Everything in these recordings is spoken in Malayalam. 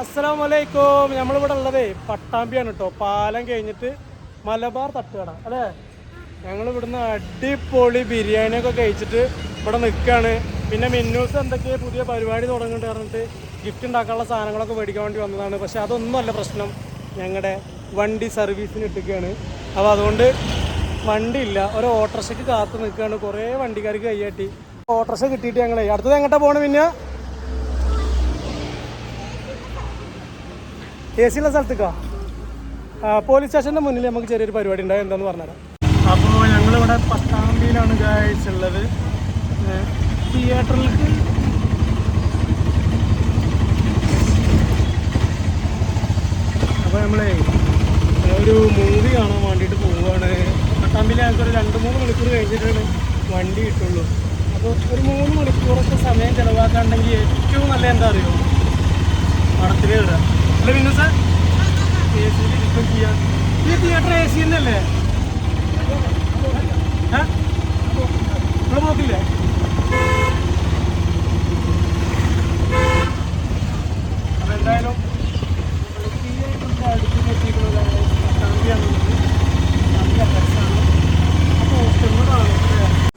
അസ്സലാമു വലൈക്കും നമ്മളിവിടെ ഉള്ളതേ പട്ടാമ്പിയാണ് കേട്ടോ പാലം കഴിഞ്ഞിട്ട് മലബാർ തട്ടുകട. അല്ലേ? ഞങ്ങൾ ഇവിടുന്ന് അടിപൊളി ബിരിയാണിയൊക്കെ കഴിച്ചിട്ട് ഇവിടെ നിൽക്കുകയാണ് പിന്നെ മിന്നൂസ് എന്തൊക്കെ പുതിയ പരിപാടി തുടങ്ങിയിട്ട് പറഞ്ഞിട്ട് ഗിഫ്റ്റ് ഉണ്ടാക്കാനുള്ള സാധനങ്ങളൊക്കെ മേടിക്കാൻ വേണ്ടി വന്നതാണ്. പക്ഷെ അതൊന്നുമല്ല പ്രശ്നം. ഞങ്ങളുടെ വണ്ടി സർവീസിന് ഇട്ടിക്കുകയാണ് അപ്പോൾ അതുകൊണ്ട് വണ്ടി ഇല്ല. ഒരു ഓട്ടോറിക്ഷയ്ക്ക് കാത്തു നിൽക്കുകയാണ് കുറേ വണ്ടിക്കാർക്ക് കൈയാട്ടി ഓട്ടോറിക്ഷ കിട്ടിയിട്ട് ഞങ്ങളെ അടുത്തത് എങ്ങോട്ടാണ് പോകണം പിന്നെ എ സി ഉള്ള സ്ഥലത്തേക്കാ പോലീസ് സ്റ്റേഷന്റെ മുന്നിൽ നമുക്ക് ചെറിയൊരു പരിപാടി ഉണ്ടായി എന്താന്ന് പറഞ്ഞുതരാം. അപ്പോൾ ഞങ്ങളിവിടെ പട്ടാമ്പിയിലാണ് ഗായ്സ് ഉള്ളത്. തിയേറ്ററിലേക്ക് അപ്പോൾ നമ്മളെ ഒരു മൂവി കാണാൻ വേണ്ടിയിട്ട് പോവുകയാണ്. പട്ടാമ്പിയിൽ ഞങ്ങൾക്ക് ഒരു രണ്ട് മൂന്ന് മണിക്കൂർ കഴിഞ്ഞിട്ടാണ് വണ്ടി കിട്ടുള്ളൂ. അപ്പോൾ ഒരു മൂന്ന് മണിക്കൂറൊക്കെ സമയം ചിലവാക്കാണ്ടെങ്കിൽ ഏറ്റവും നല്ല എന്താ അറിയോ? പടത്തിന് കയറാം അല്ല പിന്നെ സാർ? എ സിയിൽ ഇരിക്കും ചെയ്യാം ഈ തിയേറ്റർ എ സി തന്നെയല്ലേ നിങ്ങൾ പോക്കില്ലേ? അപ്പൊ എന്തായാലും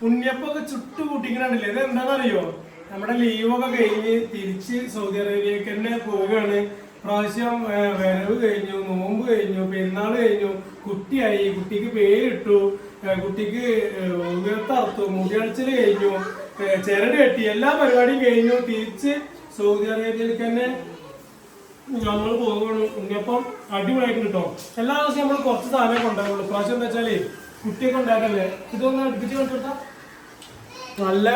ഉണ്ണിയപ്പൊക്കെ ചുട്ടു കൂട്ടിക്കണില്ലേ ഇത് എന്താണെന്നറിയോ നമ്മുടെ ലീവൊക്കെ കഴിഞ്ഞ് തിരിച്ച് സൗദി അറേബ്യക്ക് തന്നെ പോവുകയാണ്. പ്രാവശ്യം വരവ് കഴിഞ്ഞു നോമ്പ് കഴിഞ്ഞു പെരുന്നാൾ കഴിഞ്ഞു കുട്ടിയായി കുട്ടിക്ക് പേരിട്ടു കുട്ടിക്ക് ഉയർത്തറുത്തു മുടിയടിച്ചൽ കഴിഞ്ഞു ചിരട് കെട്ടി എല്ലാ പരിപാടിയും കഴിഞ്ഞു. തിരിച്ച് സൗദി അറേബ്യയിലേക്ക് തന്നെ നമ്മൾ പോകണം ഇനിയപ്പം അടിപൊളിയായിട്ട് കിട്ടും. എല്ലാ ദിവസവും നമ്മൾ കുറച്ച് സാധനം കൊണ്ടുപോകുള്ളൂ പ്രാവശ്യം എന്താ വെച്ചാലേ കുട്ടിയൊക്കെ ഉണ്ടാക്കല്ലേ ഇതൊന്ന് അടുപ്പിച്ച് കണ്ടിട്ടാ നല്ല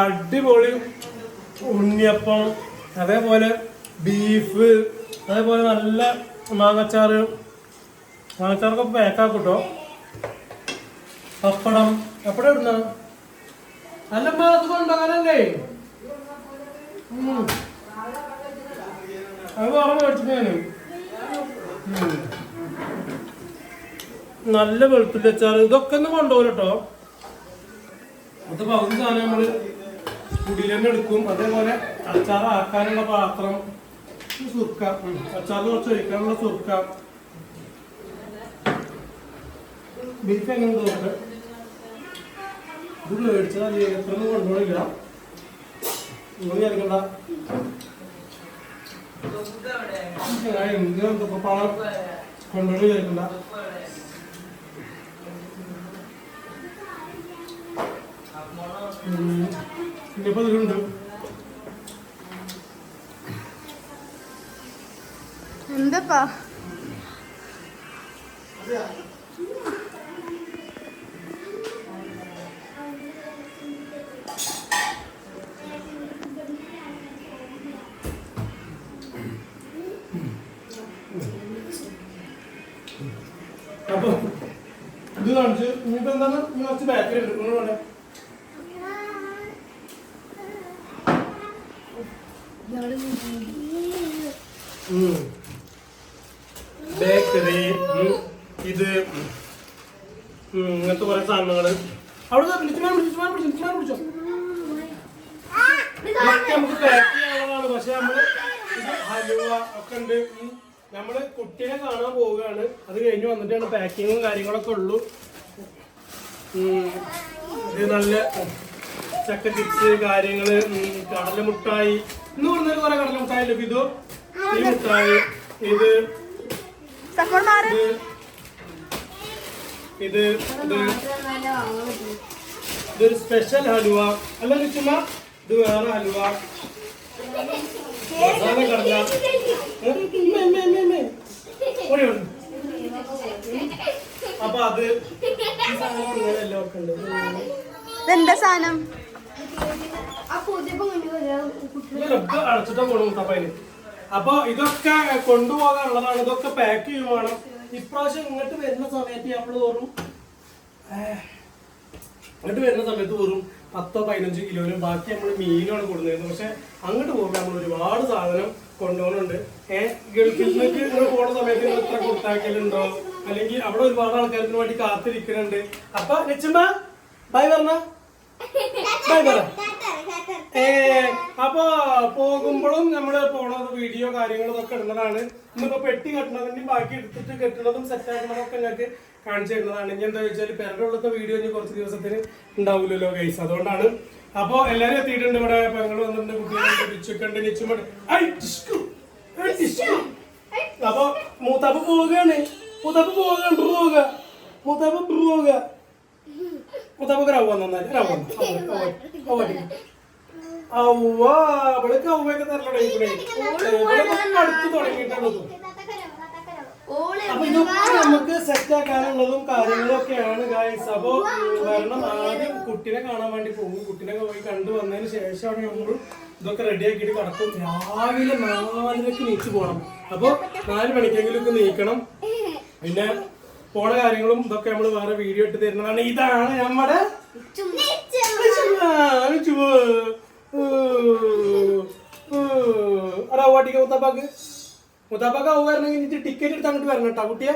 അടിപൊളി ഉണ്ണിയപ്പം. അതേപോലെ ബീഫ് അതേപോലെ നല്ല മാങ്ങച്ചാറ്. മാങ്ങച്ചാറൊക്കെ പാക്കാക്കും കേട്ടോ പപ്പടം. പപ്പടം ഇടുന്ന നല്ല മാസം കൊണ്ടുപോകാനല്ലേ ഉം. അത് പറഞ്ഞു മേടിച്ചു നല്ല വെളുത്തുള്ളി അച്ചാറ്. ഇതൊക്കെ ഒന്ന് കൊണ്ടുപോകും അത് പകുതി സാധനം നമ്മൾ കുടിയിൽ തന്നെ എടുക്കും. അതേപോലെ അച്ചാറാക്കാനുള്ള പാത്രം. സുർക്ക ഉം. അച്ചാറ് കുറച്ച് ഒഴിക്കാനുള്ള സുർക്ക ബീഫ് എങ്ങനെ തോന്നുന്നത് ഇത് മേടിച്ചത് അത് എത്ര ഒന്നും കൊണ്ടുപോകണില്ല നിങ്ങൾ വിചാരിക്കണ്ട എന്ത് പണം കൊണ്ടുപോയി വിചാരിക്കണ്ട ഉം. ഇതിലുണ്ട് എന്തപ്പാ? അപ്പൊ ഇത് കാണിച്ച് ഇനിയിപ്പോ എന്താണ്? ഇനി കുറച്ച് ഉണ്ട്. നിങ്ങൾ വേണ്ടേ ബേക്കറി ഇത് ഇങ്ങനത്തെ കുറെ സാധനങ്ങൾ. അവിടെ നമ്മൾ ഹലുവ കാണാൻ പോവുകയാണ്. അത് കഴിഞ്ഞ് വന്നിട്ടാണ് പാക്കിങ്ങും കാര്യങ്ങളൊക്കെ ഉള്ളൂ. ഇത് നല്ല ചക്ക ചിപ്സ് കാര്യങ്ങൾ കടല മുട്ടായി ഇന്ന് പറഞ്ഞാൽ കുറെ കടല മുട്ടായി ലഭിച്ചു ഈ മുട്ടായി ഇത് ഇത് ഇത് ഇത് ഇതൊരു സ്പെഷ്യൽ ഹലുവ. അല്ല ചുമ ഇത് വേറെ ഹലുവ. മസാല കടല. അപ്പൊ അത് ഇതെന്താ സാധനം? അടച്ചിട്ടാ പോണു മുത്തപ്പന് അപ്പൊ ഇതൊക്കെ കൊണ്ടുപോകാനുള്ളതാണ്. ഇതൊക്കെ പാക്ക് ചെയ്യുവാണ്. വേണം ഇപ്രാവശ്യം ഇങ്ങോട്ട് വരുന്ന സമയത്ത് നമ്മൾ തോറും അങ്ങോട്ട് വരുന്ന സമയത്ത് വെറും പത്തോ പതിനഞ്ചോ കിലോയിലും ബാക്കി നമ്മൾ മീനാണ് കൊടുക്കുന്നത് പക്ഷെ അങ്ങോട്ട് പോകുമ്പോൾ നമ്മൾ ഒരുപാട് സാധനം കൊണ്ടുപോകുന്നുണ്ട്. ഏഹ് ഗൾഫിൽ നിന്നൊക്കെ നിങ്ങൾ പോകുന്ന സമയത്ത് നിങ്ങൾ ഇത്ര കൊടുത്താക്കലുണ്ടോ? അല്ലെങ്കിൽ അവിടെ ഒരുപാട് ആൾക്കാർക്ക് വേണ്ടി കാത്തിരിക്കുന്നുണ്ട് അപ്പൊ ലക്ഷ്മ ബൈ പറഞ്ഞ. ബൈ പറ. അപ്പൊ പോകുമ്പോഴും നമ്മൾ പോണത് വീഡിയോ കാര്യങ്ങളും ഒക്കെ ഇടുന്നതാണ് ഇന്നിപ്പോ പെട്ടി കെട്ടണതിന്റെയും ബാക്കി എടുത്തിട്ട് കെട്ടണതും സെറ്റ് ആക്കണതും ഒക്കെ നിങ്ങൾക്ക് കാണിച്ചു തരുന്നതാണ് ഇനി എന്താ വെച്ചാൽ പെരടുള്ളത്തെ വീഡിയോ ഇനി കുറച്ച് ദിവസത്തിന് ഉണ്ടാവില്ലല്ലോ ഗൈസ് അതുകൊണ്ടാണ് അപ്പൊ എല്ലാരും എത്തിയിട്ടുണ്ട് ഇവിടെ പെങ്ങൾ വന്നിട്ടുണ്ട് കുട്ടികളുണ്ട് ബിച്ചുക്കുണ്ട് നിച്ചുമുണ്ട്. അപ്പൊ മൂത്താപ്പ് പോവുകയാണ് മൂത്താപ്പ് പോവുകയാണ് പോവുക മൂത്താപ്പ് പോവുക മൂത്താപ്പ് റവ നന്നായി റവ അവ്വ അവൾക്ക് അവയൊക്കെ തരലടേ അടുത്ത് അപ്പൊ ഇതൊക്കെ നമുക്ക് സെറ്റ് ആക്കാനുള്ളതും കാര്യങ്ങളും ഒക്കെയാണ് ഗായ്സ് അപ്പൊ കാരണം ആദ്യം കുട്ടിനെ കാണാൻ വേണ്ടി പോകും. കുട്ടിനെ പോയി കണ്ടു വന്നതിന് ശേഷമാണ് നമ്മൾ ഇതൊക്കെ റെഡി ആക്കിട്ട് കിടക്കും. രാവിലെ നാലരക്ക് നീച്ചു പോകണം അപ്പൊ നാല് മണിക്കെങ്കിലും ഒക്കെ നീക്കണം. പിന്നെ പോണ കാര്യങ്ങളും ഇതൊക്കെ നമ്മൾ വേറെ വീഡിയോ ഇട്ട് തരുന്നതാണ്. ഇതാണ് നമ്മുടെ അടാവാട്ടിക്ക് മുത്താപ്പാക്ക് മുത്താപ്പാക്ക് ആവുക വരണമെങ്കിൽ ടിക്കറ്റ് എടുത്ത് അങ്ങോട്ട് വരണം കേട്ടോ കുട്ടിയെ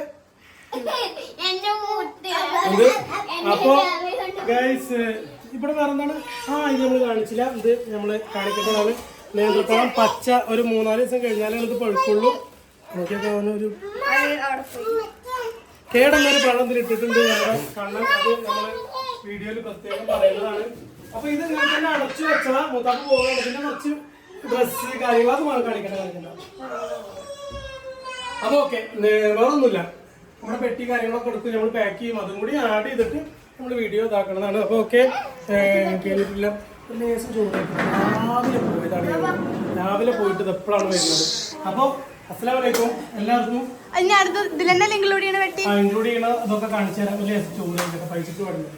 അപ്പൊ ഗൈസ് ഇവിടെ വേറെ എന്താണ് ആ ഇത് നമ്മൾ കാണിച്ചില്ല ഇത് നമ്മൾ കാണിക്കുന്നതാണ് നേന്ത്രപ്പഴം പച്ച ഒരു മൂന്നാൽ ദിവസം കഴിഞ്ഞാലേ നമുക്ക് പഴുക്കുള്ളൂ നോക്കിയൊക്കെ അവനൊരു കേടെന്നൊരു പഴം തിരിട്ടിട്ടുണ്ട് ഞങ്ങളുടെ കണ്ണൻ അത് നമ്മൾ വീഡിയോയിൽ പ്രത്യേകം പറയുന്നതാണ് അപ്പൊ ഇത് ഞാൻ തന്നെ അടച്ചു വെച്ചാ മുത്താപ്പ് പോകുകയാണ് പിന്നെ കുറച്ച് ഡ്രസ്സ് കാര്യങ്ങൾ അത് വേണം കാണിക്കണ്ട കാണിക്കണ്ട അപ്പൊ ഓക്കെ വേറൊന്നുമില്ല. നമ്മുടെ പെട്ടി കാര്യങ്ങളൊക്കെ എടുത്ത് നമ്മൾ പാക്ക് ചെയ്യും. അതും കൂടി ആഡ് ചെയ്തിട്ട് നമ്മൾ വീഡിയോ ഇതാക്കണതാണ്. അപ്പൊ ഓക്കെ കേട്ടിട്ടില്ല ലേശം രാവിലെ പോയതാണ് രാവിലെ പോയിട്ട് ഇത് എപ്പോഴാണ് വരുന്നത്? അപ്പൊ അസ്സലാമലൈക്കും എല്ലാവർക്കും ഇൻക്ലൂഡ് ചെയ്യണ അതൊക്കെ കാണിച്ചു തരാം. ലേശം ചൂടായിട്ടൊക്കെ പൈസക്ക് പാടില്ല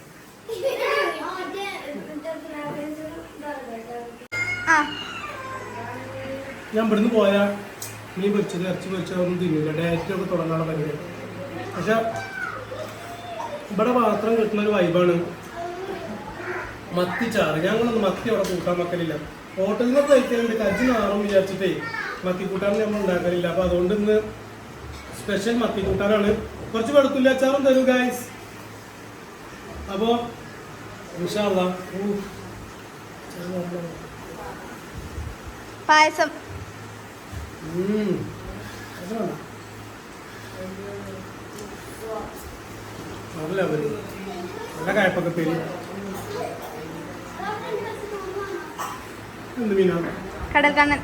ഞാൻ ഇവിടുന്ന് പോയാ. മീൻ പൊരിച്ചത് ഇറച്ചി പൊരിച്ചത് ഒന്നും തിന്നില്ല ഡയറ്റ് ഒക്കെ തുടങ്ങാനുള്ള പരിപാടി. പക്ഷെ ഇവിടെ മാത്രം കിട്ടുന്ന ഒരു വൈബാണ് ചാറ്. ഞങ്ങളൊന്നും മത്തി അവിടെ കൂട്ടാൻ വെക്കലില്ല. ഹോട്ടലിൽ നിന്ന് കഴിക്കാനുണ്ട് കജ്ജി നാറും വിചാരിച്ചിട്ടേ മത്തി കൂട്ടാൻ നമ്മൾ ഉണ്ടാക്കലില്ല. അപ്പൊ അതുകൊണ്ട് ഇന്ന് സ്പെഷ്യൽ മത്തി കൂട്ടാനാണ്. കുറച്ച് വെളുത്തുള്ളി അച്ചാറും തരൂ ഗായ്സ് അപ്പോ ഇൻഷാല്ലാ ഊ. ചെറു വെള്ളം. പായസം ഉം. അതാണ്. നല്ല അവർ നല്ല കായപ്പൊക്കെ പേര് എന്ത് മീനാണ് കടൽ കണ്ണൻ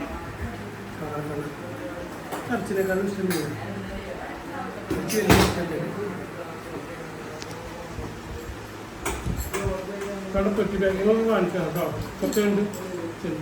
ഇറച്ചിനേക്കാളും ഇഷ്ടം മീനാണ് ഇറച്ചി വലിയ ഇഷ്ടമല്ല. കടപ്പെട്ടി ബാഗുകളൊക്കെ കാണിക്കാം കേട്ടോ. കുറച്ചുണ്ട് ശരി.